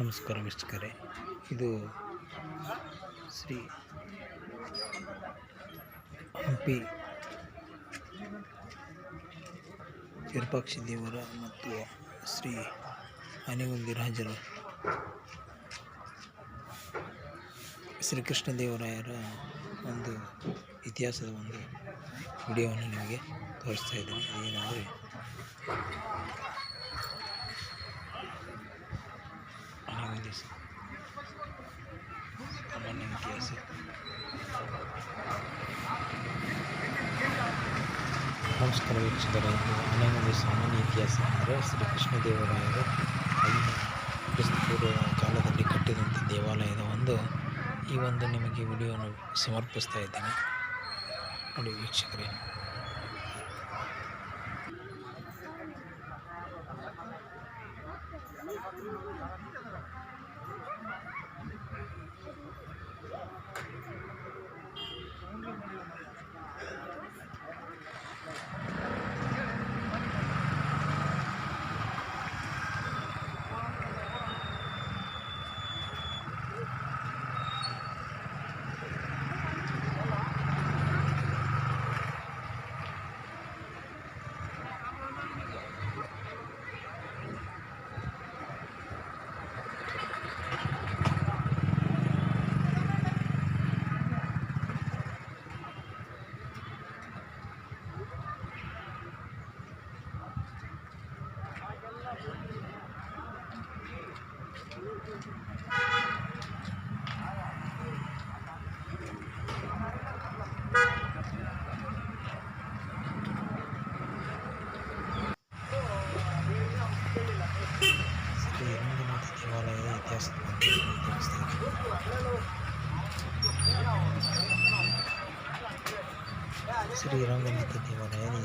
ನಮಸ್ಕಾರ ವೀಕ್ಷಕರೇ, ಇದು ಶ್ರೀ ಹಂಪಿ ವಿರೂಪಾಕ್ಷಿ ದೇವರ ಮತ್ತು ಶ್ರೀ ಆನೆಗುಂದಿ ರಾಜರ. ಶ್ರೀಕೃಷ್ಣ ದೇವರಾಯರ ಒಂದು ಇತಿಹಾಸದ ಒಂದು ವಿಡಿಯೋವನ್ನು ನಿಮಗೆ ತೋರಿಸ್ತಾ ಇದ್ದೀನಿ. ನಮಸ್ಕಾರ ವೀಕ್ಷಕರೇ ಆನೆಗುಂದಿ ಸಾಮಾನ್ಯ ಇತಿಹಾಸ ಅಂದರೆ ಶ್ರೀಕೃಷ್ಣ ದೇವರಾಯರು ಅಲ್ಲಿನ ಕ್ರಿಸ್ತಪೂರ್ವ ಕಾಲದಲ್ಲಿ ಕಟ್ಟಿದಂಥ ದೇವಾಲಯದ ಒಂದು ಈ ಒಂದು ನಿಮಗೆ ವಿಡಿಯೋನ ಸಮರ್ಪಿಸ್ತಾ ಇದ್ದೇನೆ ನೋಡಿ ವೀಕ್ಷಕರೇ ಶ್ರೀ ರಂಗನಾಥ ದೇವಾಲಯದ ಇತಿಹಾಸದ ಬಗ್ಗೆ ನಿಮಗೆ ತಿಳಿಸ್ತಾ ಇದ್ದೀನಿ. ಶ್ರೀ ರಂಗನಾಥ ದೇವಾಲಯದ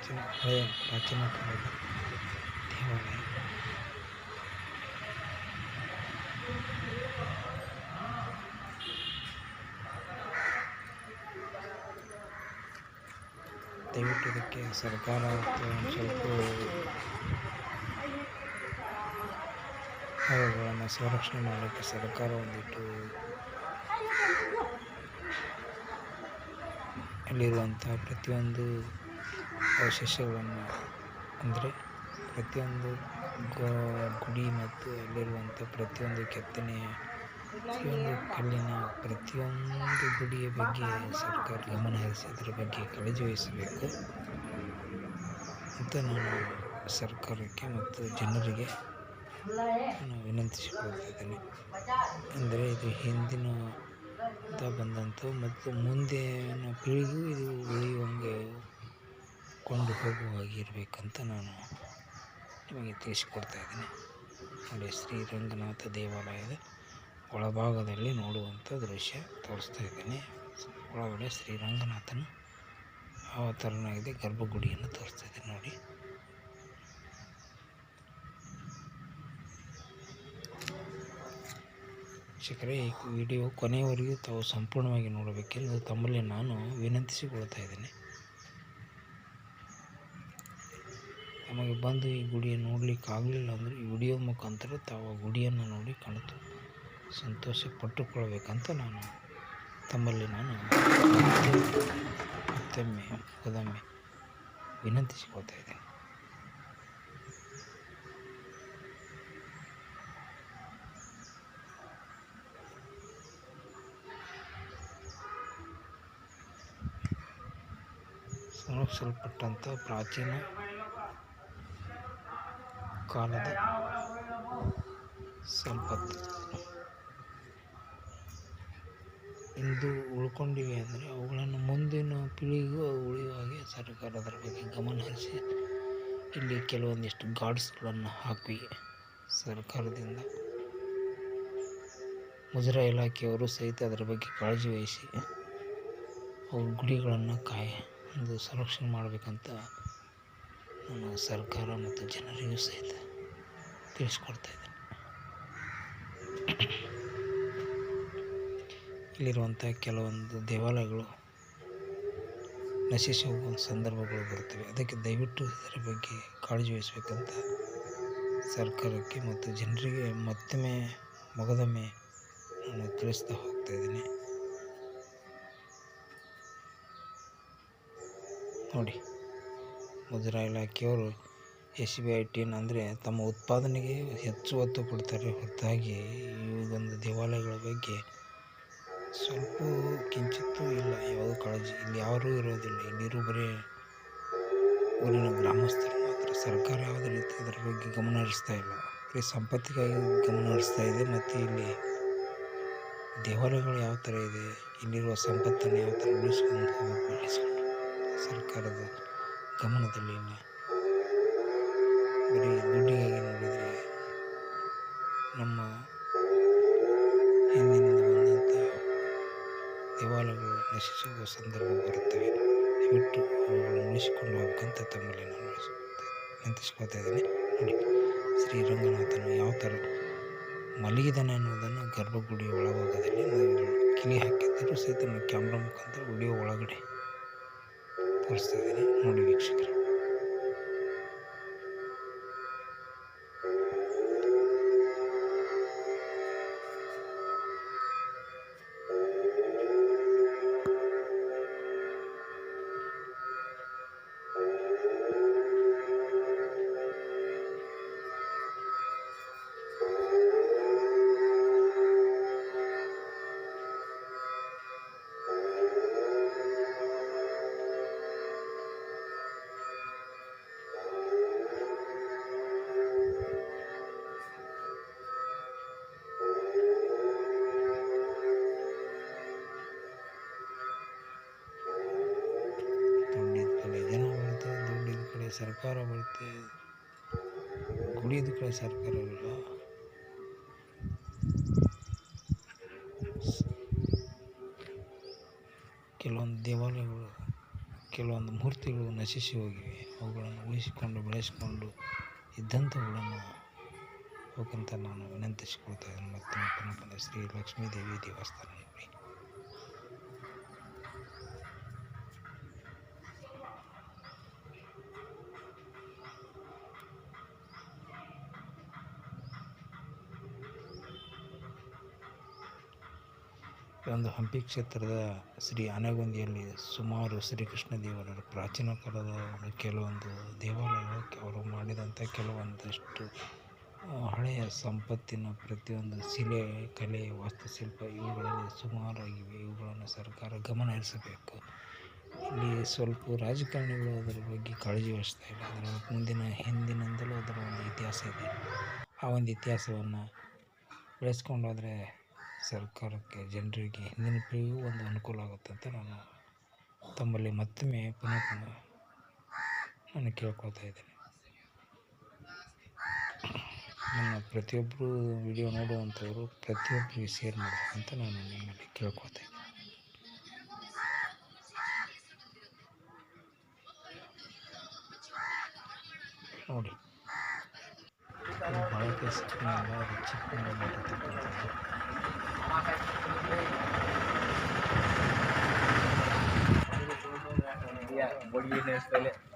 ಪ್ರಾಚೀನ ಹಳೆಯ ಪ್ರಾಚೀನ ಕಾಲದ ದೇವಾಲಯ. ದಯವಿಟ್ಟು ಇದಕ್ಕೆ ಸರ್ಕಾರ ಒಂದು ಸ್ವಲ್ಪ ಅವುಗಳನ್ನು ಸಂರಕ್ಷಣೆ ಮಾಡಲಿಕ್ಕೆ ಸರ್ಕಾರ ಒಂದಿಟ್ಟು ಅಲ್ಲಿರುವಂಥ ಪ್ರತಿಯೊಂದು ಅವಶೇಷಗಳನ್ನು ಅಂದರೆ ಪ್ರತಿಯೊಂದು ಗುಡಿ ಮತ್ತು ಅಲ್ಲಿರುವಂಥ ಪ್ರತಿಯೊಂದು ಕೆತ್ತನೆಯ ಪ್ರತಿಯೊಂದು ಕಲ್ಲಿನ ಪ್ರತಿಯೊಂದು ಗುಡಿಯ ಬಗ್ಗೆ ಸರ್ಕಾರ ಗಮನ ಹರಿಸಿ, ಅದರ ಬಗ್ಗೆ ಕಾಳಜಿ ವಹಿಸಬೇಕು. ಅಂತ ನಾನು ಸರ್ಕಾರಕ್ಕೆ ಮತ್ತು ಜನರಿಗೆ ನಾನು ವಿನಂತಿಸಿಕೊಳ್ತಿದ್ದೇನೆ ಅಂದರೆ ಇದು ಹಿಂದಿನ ಬಂದಂಥ ಮತ್ತು ಮುಂದಿನ ಪೀಳಿಗೆಗೂ ಇದು ಉಳಿಯುವಂಗೆ ಕೊಂಡು ಹೋಗುವಾಗಿರಬೇಕಂತ ನಾನು ನಿಮಗೆ ತಿಳಿಸಿಕೊಡ್ತಾ ಇದ್ದೀನಿ. ನೋಡಿ, ಶ್ರೀರಂಗನಾಥ ದೇವಾಲಯದ ಒಳಭಾಗದಲ್ಲಿ ನೋಡುವಂಥ ದೃಶ್ಯ ತೋರಿಸ್ತಾ ಇದ್ದೀನಿ. ಒಳಗಡೆ ಶ್ರೀರಂಗನಾಥನ ಅವತರಣವಾಗಿದೆ ಗರ್ಭಗುಡಿಯನ್ನು ತೋರಿಸ್ತಾ ಇದ್ದೀನಿ ನೋಡಿ. ಶಿಖರೆ ಈ ವಿಡಿಯೋ ಕೊನೆಯವರೆಗೂ ತಾವು ಸಂಪೂರ್ಣವಾಗಿ ನೋಡಬೇಕೆಂದು ತಮ್ಮಲ್ಲಿ ನಾನು ವಿನಂತಿಸಿಕೊಳ್ತಾ ಇದ್ದೇನೆ. ನಮಗೆ ಬಂದು ಈ ಗುಡಿಯನ್ನು ನೋಡಲಿಕ್ಕೆ ಆಗಲಿಲ್ಲ ಅಂದರೆ ಈ ವಿಡಿಯೋ ಮುಖಾಂತರ ತಾವು ಆ ಗುಡಿಯನ್ನು ನೋಡಿ ಕಣ್ತು. ಸಂತೋಷ ಪಟ್ಟುಕೊಳ್ಬೇಕಂತ ನಾನು ತಮ್ಮಲ್ಲಿ ನಾನು ಮತ್ತೊಮ್ಮೆ ಮಗದೊಮ್ಮೆ ವಿನಂತಿಸಿಕೊಳ್ತಾ ಇದ್ದೇನೆ. ಸಂರಕ್ಷಿಸಲ್ಪಟ್ಟಂಥ ಪ್ರಾಚೀನ ಕಾಲದ ಸಂಪತ್ತು. ಇಂದು ಉಳ್ಕೊಂಡಿವೆ ಅಂದರೆ ಅವುಗಳನ್ನು ಮುಂದಿನ ಪೀಳಿಗೆಗೂ ಉಳಿಯುವ ಹಾಗೆ ಸರ್ಕಾರ ಅದರ ಬಗ್ಗೆ ಗಮನ ಹರಿಸಿ. ಇಲ್ಲಿ ಕೆಲವೊಂದಿಷ್ಟು ಗಾರ್ಡ್ಸ್ಗಳನ್ನು ಹಾಕಿ ಸರ್ಕಾರದಿಂದ ಮುಜರಾ ಇಲಾಖೆಯವರು ಸಹಿತ ಅದರ ಬಗ್ಗೆ ಕಾಳಜಿ ವಹಿಸಿ ಅವ್ರ ಗುಡಿಗಳನ್ನು ಕಾಯ ಒಂದು ಸಂರಕ್ಷಣೆ ಮಾಡಬೇಕಂತ ನಾನು ಸರ್ಕಾರ ಮತ್ತು ಜನರಿಗೂ ಸಹಿತ ತಿಳಿಸ್ಕೊಡ್ತಾ ಇದ್ದೇನೆ. ಇಲ್ಲಿರುವಂಥ ಕೆಲವೊಂದು ದೇವಾಲಯಗಳು ನಶಿಸಿ ಹೋಗುವ ಸಂದರ್ಭಗಳು ಬರುತ್ತವೆ. ಅದಕ್ಕೆ ದಯವಿಟ್ಟು ಇದರ ಬಗ್ಗೆ ಕಾಳಜಿ ವಹಿಸಬೇಕಂತ ಸರ್ಕಾರಕ್ಕೆ ಮತ್ತು ಜನರಿಗೆ ಮತ್ತೊಮ್ಮೆ ಮಗದೊಮ್ಮೆ ನಾನು ತಿಳಿಸ್ತಾ ಹೋಗ್ತಾ ಇದ್ದೀನಿ. ನೋಡಿ. ಮುಜರಾ ಇಲಾಖೆಯವರು ಎಸ್ ಬಿ ಐ ಟಿನ್ ಅಂದರೆ ತಮ್ಮ ಉತ್ಪಾದನೆಗೆ ಹೆಚ್ಚು ಒತ್ತು ಕೊಡ್ತಾರೆ. ಹೊರತಾಗಿ ಈ ಒಂದು ದೇವಾಲಯಗಳ ಬಗ್ಗೆ ಸ್ವಲ್ಪ ಕಿಂಚಿತ್ತೂ ಇಲ್ಲ. ಯಾವುದೂ ಕಾಳಜಿ? ಇಲ್ಲಿ ಯಾರೂ ಇರೋದಿಲ್ಲ ಇಲ್ಲಿರೋ ಬರೀ ಊರಿನ ಗ್ರಾಮಸ್ಥರು ಮಾತ್ರ. ಸರ್ಕಾರ ಯಾವುದೇ ರೀತಿ ಅದರ ಬಗ್ಗೆ ಗಮನ ಹರಿಸ್ತಾ ಇಲ್ಲ. ಬರೀ ಸಂಪತ್ತಿಗಾಗಿ ಗಮನ ಹರಿಸ್ತಾ ಇದೆ. ಮತ್ತು ಇಲ್ಲಿ ದೇವಾಲಯಗಳು ಯಾವ ಥರ ಇದೆ? ಇಲ್ಲಿರುವ ಸಂಪತ್ತನ್ನು ಯಾವ ಥರ ಉಳಿಸ್ಕೊಂಡು ಹೋಗ್ಬೇಕು? ಸರ್ಕಾರದ ಗಮನದಲ್ಲಿ ಬರೀ ದುಡ್ಡಿಗಾಗಿ ನೋಡಿದರೆ ನಮ್ಮ ಹಿಂದಿನಿಂದ ಬಂದಂಥ ದೇವಾಲಯಗಳು ನಶಿಸುವ ಸಂದರ್ಭ ಬರುತ್ತವೆ. ದಯವಿಟ್ಟು ಅವುಗಳನ್ನು ಉಳಿಸಿಕೊಂಡು ಹೋಗ್ಬೇಕಂತ ತಮ್ಮಲ್ಲಿ ನಾನು ವಿನಂತಿಸ್ಕೊಳ್ತಾ ಇದ್ದೀನಿ. ನೋಡಿ ಶ್ರೀರಂಗನಾಥನು ಯಾವ ಥರ ಮಲಗಿದಾನೆ ಅನ್ನೋದನ್ನು ಗರ್ಭಗುಡಿ ಒಳಭಾಗದಲ್ಲಿ ಕಿಲಿ ಹಾಕಿದ್ದರೂ ಸಹಿತ ನಾವು ಕ್ಯಾಮ್ರಾ ಮುಖಾಂತರ ವಿಡಿಯೋ ಒಳಗಡೆ ತೋರಿಸ್ತಾ ಇದ್ದೀನಿ. ನೋಡಿ ವೀಕ್ಷಕರು. ಸರ್ಕಾರ ಬರುತ್ತೆ ಕುಡಿಯೋದಕ್ಕೆ ಕೆಲವೊಂದು ದೇವಾಲಯಗಳು, ಕೆಲವೊಂದು ಮೂರ್ತಿಗಳು ನಶಿಸಿ ಹೋಗಿವೆ. ಅವುಗಳನ್ನು ಉಳಿಸಿಕೊಂಡು, ಬೆಳೆಸಿಕೊಂಡು ಇದ್ದಂಥವುಗಳನ್ನು ಹೋಗಂತ ನಾನು ವಿನಂತಿಸಿಕೊಳ್ತಾ ಇದ್ದೀನಿ. ಮತ್ತು ಪುನಃ ಶ್ರೀ ಲಕ್ಷ್ಮೀ ದೇವಿ ದೇವಸ್ಥಾನ ನೋಡಿ ಈ ಒಂದು ಹಂಪಿ ಕ್ಷೇತ್ರದ ಶ್ರೀ ಆನೆಗೊಂದಿಯಲ್ಲಿ ಸುಮಾರು ಶ್ರೀಕೃಷ್ಣ ದೇವರ ಪ್ರಾಚೀನ ಕಾಲದ ಕೆಲವೊಂದು ದೇವಾಲಯಗಳು ಅವರು ಮಾಡಿದಂಥ ಕೆಲವೊಂದಷ್ಟು ಹಳೆಯ ಸಂಪತ್ತಿನ ಪ್ರತಿಯೊಂದು ಶಿಲೆ, ಕಲೆ, ವಾಸ್ತುಶಿಲ್ಪ ಇವುಗಳಲ್ಲಿ ಸುಮಾರಾಗಿವೆ. ಇವುಗಳನ್ನು ಸರ್ಕಾರ ಗಮನ ಹರಿಸಬೇಕು. ಇಲ್ಲಿ ಸ್ವಲ್ಪ ರಾಜಕಾರಣಿಗಳು ಅದರ ಬಗ್ಗೆ ಕಾಳಜಿ ವಹಿಸ್ತಾ ಇಲ್ಲ. ಅದರ ಮುಂದಿನ, ಹಿಂದಿನಿಂದಲೂ ಅದರ ಒಂದು ಇತಿಹಾಸ ಇದೆ. ಆ ಒಂದು ಇತಿಹಾಸವನ್ನು ಬೆಳೆಸ್ಕೊಂಡು ಹೋದರೆ ಸರ್ಕಾರಕ್ಕೆ ಜನರಿಗೆ ಹಿಂದಿನ ಪೀಳಿಗೆಗೂ ಒಂದು ಅನುಕೂಲ ಆಗುತ್ತೆ ಅಂತ ನಾನು ತಮ್ಮಲ್ಲಿ ಮತ್ತೊಮ್ಮೆ ಪುನಃ ಪುನಃ ನಾನು ಕೇಳ್ಕೊಳ್ತಾ ಇದ್ದೇನೆ. ನನ್ನ ಪ್ರತಿಯೊಬ್ಬರು ವಿಡಿಯೋ ನೋಡುವಂಥವರು ಪ್ರತಿಯೊಬ್ಬರಿಗೆ ಶೇರ್ ಮಾಡಬೇಕಂತ ನಾನು ನಿಮ್ಮಲ್ಲಿ ಕೇಳ್ಕೊತಾ ಇದ್ದೀನಿ ನೋಡಿ ಇದು ಬಳಕೆ ಸಿಕ್ಕಿನಿಂದ ಅದು ಚಿಕ್ಕ ಮಾಡಿರ್ತಕ್ಕಂಥದ್ದು ಇದು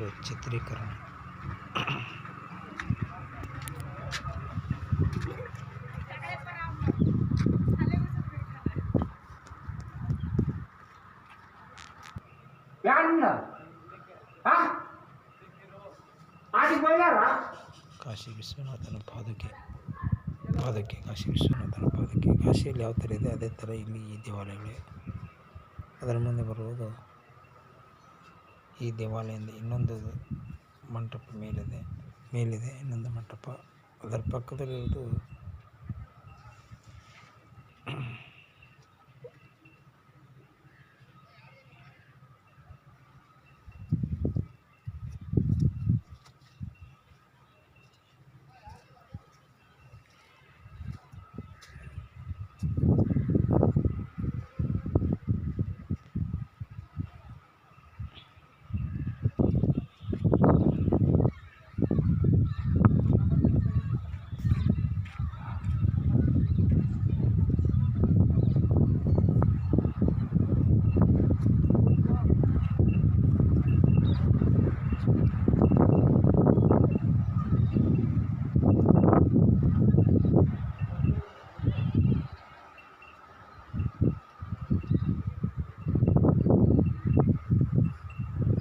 ಇದರ ಚಿತ್ರೀಕರಣ. ಕಾಶಿ ವಿಶ್ವನಾಥನ ಪಾದುಕೆ ಪಾದಕ್ಕೆ ಕಾಶಿ ವಿಶ್ವನಾಥನ ಪಾದಕೆ ಕಾಶಿಯಲ್ಲಿ ಯಾವ ಥರ ಇದೆ ಅದೇ ಥರ ಇಲ್ಲಿ ಈ ದೇವಾಲಯಗಳಿವೆ ಅದರ ಮುಂದೆ ಬರುವುದು ಈ ದೇವಾಲಯದ ಇನ್ನೊಂದು ಮಂಟಪ ಮೇಲಿದೆ ಮೇಲಿದೆ ಇನ್ನೊಂದು ಮಂಟಪ. ಅದರ ಪಕ್ಕದಲ್ಲಿರುವುದು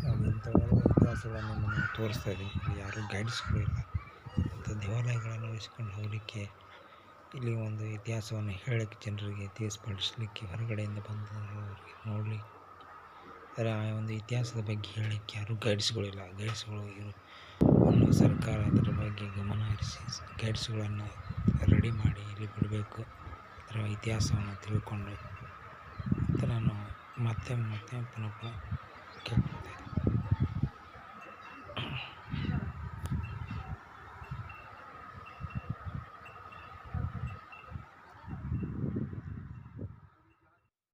ನಾವು ಇಂಥವೆಲ್ಲ ಇತಿಹಾಸಗಳನ್ನು ನಾವು ತೋರಿಸ್ತಾ ಇದ್ದೀವಿ ಇಲ್ಲಿ ಯಾರೂ ಗೈಡ್ಸ್ಗಳು ಇಲ್ಲ. ಅಂತ ದೇವಾಲಯಗಳನ್ನು ಉಳಿಸ್ಕೊಂಡು ಹೋಗಲಿಕ್ಕೆ ಇಲ್ಲಿ ಒಂದು ಇತಿಹಾಸವನ್ನು ಹೇಳಕ್ಕೆ ಜನರಿಗೆ ತಿಳಿಸ್ಪಡಿಸ್ಲಿಕ್ಕೆ ಹೊರಗಡೆಯಿಂದ ಬಂದವರಿಗೆ ನೋಡಲಿ ಅದರ ಆ ಒಂದು ಇತಿಹಾಸದ ಬಗ್ಗೆ ಹೇಳಲಿಕ್ಕೆ ಯಾರೂ ಗೈಡ್ಸ್ಗಳಿಲ್ಲ ಗೈಡ್ಸ್ಗಳು ಒಂದು ಸರ್ಕಾರ ಅದರ ಬಗ್ಗೆ ಗಮನ ಹರಿಸಿ ಗೈಡ್ಸ್ಗಳನ್ನು ರೆಡಿ ಮಾಡಿ ಇಲ್ಲಿ ಬಿಡಬೇಕು. ಅದರ ಇತಿಹಾಸವನ್ನು ತಿಳ್ಕೊಂಡು ಅಂತ ನಾನು ಮತ್ತೆ ಮತ್ತೆ ಪುನಃ ಪುನಃ ಕೇಳ್ಕೊಳ್ತಾ ಇದ್ದೀನಿ.